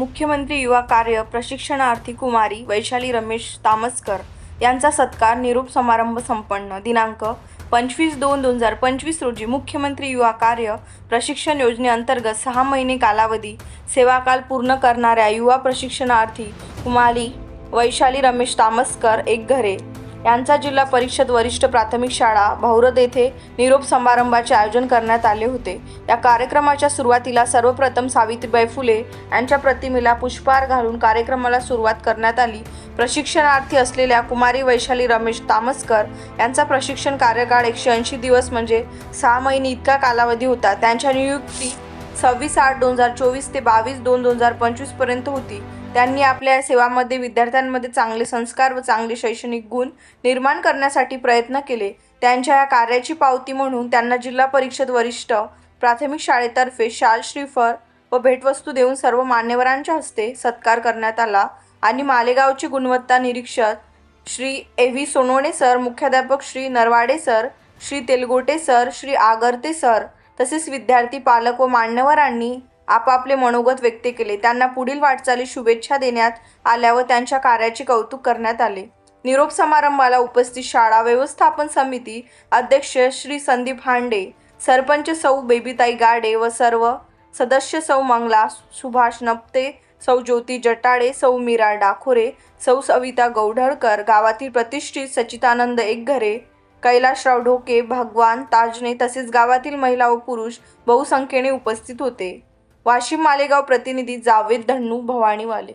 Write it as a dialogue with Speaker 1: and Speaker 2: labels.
Speaker 1: मुख्यमंत्री युवा कार्य प्रशिक्षणार्थी कुमारी वैशाली रमेश तामसकर यांचा सत्कार निरूप समारंभ संपन्न. दिनांक पंचवीस दोन दोन हजार पंचवीस रोजी मुख्यमंत्री युवा कार्य प्रशिक्षण योजनेअंतर्गत सहा महिने कालावधी सेवाकाल पूर्ण करणाऱ्या युवा प्रशिक्षणार्थी कुमारी वैशाली रमेश तामसकर एक घरे. यांचा जिल्हा परिषद वरिष्ठ प्राथमिक शाळा भौरद येथे निरोप समारंभाचे आयोजन करण्यात आले होते. या कार्यक्रमाच्या सुरुवातीला सर्वप्रथम सावित्रीबाई फुले यांच्या प्रतिमेला पुष्पहार घालून कार्यक्रमाला सुरुवात करण्यात आली. प्रशिक्षणार्थी असलेल्या कुमारी वैशाली रमेश तामसकर यांचा प्रशिक्षण कार्यकाळ एकशे ऐंशी दिवस म्हणजे सहा महिने इतका कालावधी होता. त्यांच्या नियुक्ती सव्वीस आठ दोन हजार चोवीस ते बावीस दोन दोन हजार पंचवीसपर्यंत होती. त्यांनी आपल्या सेवामध्ये विद्यार्थ्यांमध्ये चांगले संस्कार व चांगले शैक्षणिक गुण निर्माण करण्यासाठी प्रयत्न केले. त्यांच्या या कार्याची पावती म्हणून त्यांना जिल्हा परिषद वरिष्ठ प्राथमिक शाळेतर्फे शाल श्रीफळ व भेटवस्तू देऊन सर्व मान्यवरांच्या हस्ते सत्कार करण्यात आला आणि मालेगावचे गुणवत्ता निरीक्षक Shri A V Sonawane sir मुख्याध्यापक Shri Narwade sir Shri Telgote sir Shri Agarte sir तसेच विद्यार्थी पालक व मान्यवरांनी आपापले मनोगत व्यक्त केले. त्यांना पुढील वाटचाली शुभेच्छा देण्यात आल्या व त्यांच्या कार्याचे कौतुक करण्यात आले. निरोप समारंभाला उपस्थित शाळा व्यवस्थापन समिती अध्यक्ष श्री संदीप हांडे सरपंच सौ बेबीताई गाडे व सर्व सदस्य सौ मंगला सुभाष नप्ते सौ ज्योती जटाळे सौ मीरा डाखोरे सौ सविता गौढळकर गावातील प्रतिष्ठित सचितानंद एकघरे कैलासराव ढोके भगवान ताजने तसेच गावातील महिला व पुरुष बहुसंख्येने उपस्थित होते. वाशिम मालेगाव प्रतिनिधी जावेद धन्नू भवानीवाले.